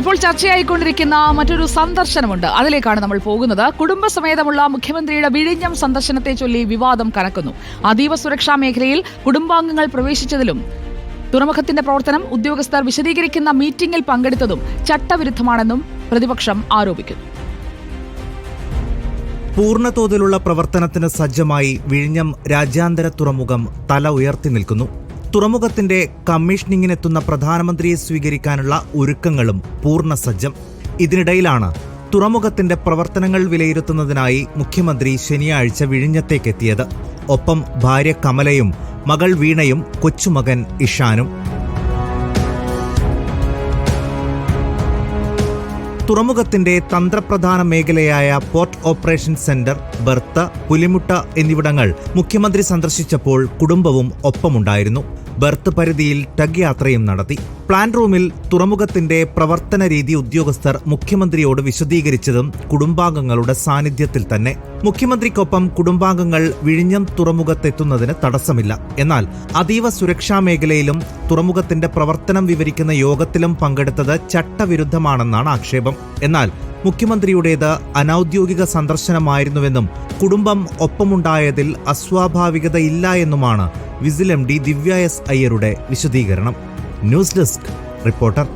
ഇപ്പോൾ ചർച്ചയായിക്കൊണ്ടിരിക്കുന്ന മറ്റൊരു സന്ദർശനമുണ്ട്. അതിലേക്കാണ് നമ്മൾ പോകുന്നത്. കുടുംബസമേതമുള്ള മുഖ്യമന്ത്രിയുടെ വിഴിഞ്ഞം സന്ദർശനത്തെ ചൊല്ലി വിവാദം കനക്കുന്നു. അതീവ സുരക്ഷാ മേഖലയിൽ കുടുംബാംഗങ്ങൾ പ്രവേശിച്ചതിലും തുറമുഖത്തിന്റെ പ്രവർത്തനം ഉദ്യോഗസ്ഥർ വിശദീകരിക്കുന്ന മീറ്റിംഗിൽ പങ്കെടുത്തതും ചട്ടവിരുദ്ധമാണെന്നും പ്രതിപക്ഷം ആരോപിക്കുന്നു. പൂർണതോതിലുള്ള പ്രവർത്തനത്തിന് സജ്ജമായി വിഴിഞ്ഞം രാജ്യാന്തര തുറമുഖം തല ഉയർത്തി നിൽക്കുന്നു. തുറമുഖത്തിന്റെ കമ്മീഷനിങ്ങിനെത്തുന്ന പ്രധാനമന്ത്രിയെ സ്വീകരിക്കാനുള്ള ഒരുക്കങ്ങളും പൂർണ സജ്ജം. ഇതിനിടയിലാണ് തുറമുഖത്തിന്റെ പ്രവർത്തനങ്ങൾ വിലയിരുത്തുന്നതിനായി മുഖ്യമന്ത്രി ശനിയാഴ്ച വിഴിഞ്ഞത്തേക്കെത്തിയത്. ഒപ്പം ഭാര്യ കമലയും മകൾ വീണയും കൊച്ചുമകൻ ഇഷാനും തുറമുഖത്തിന്റെ തന്ത്രപ്രധാന മേഖലയായ പോർട്ട് ഓപ്പറേഷൻ സെന്റർ ബർത്ത പുലിമുട്ട എന്നിവിടങ്ങൾ മുഖ്യമന്ത്രി സന്ദർശിച്ചപ്പോൾ കുടുംബവും ഒപ്പമുണ്ടായിരുന്നു. ബർത്ത് പരിധിയിൽ ടഗ് യാത്രയും നടത്തി. പ്ലാൻ റൂമിൽ തുറമുഖത്തിന്റെ പ്രവർത്തന രീതി ഉദ്യോഗസ്ഥർ മുഖ്യമന്ത്രിയോട് വിശദീകരിച്ചതും കുടുംബാംഗങ്ങളുടെ സാന്നിധ്യത്തിൽ തന്നെ. മുഖ്യമന്ത്രിക്കൊപ്പം കുടുംബാംഗങ്ങൾ വിഴിഞ്ഞം തുറമുഖത്തെത്തുന്നതിന് തടസ്സമില്ല. എന്നാൽ അതീവ സുരക്ഷാ മേഖലയിലും തുറമുഖത്തിന്റെ പ്രവർത്തനം വിവരിക്കുന്ന യോഗത്തിലും പങ്കെടുത്തത് ചട്ടവിരുദ്ധമാണെന്നാണ് ആക്ഷേപം. എന്നാൽ മുഖ്യമന്ത്രിയുടേത് അനൌദ്യോഗിക സന്ദർശനമായിരുന്നുവെന്നും കുടുംബം ഒപ്പമുണ്ടായതിൽ അസ്വാഭാവികതയില്ല എന്നുമാണ് VISL M D Divya S അയ്യരുടെ വിശദീകരണം. News desk reporter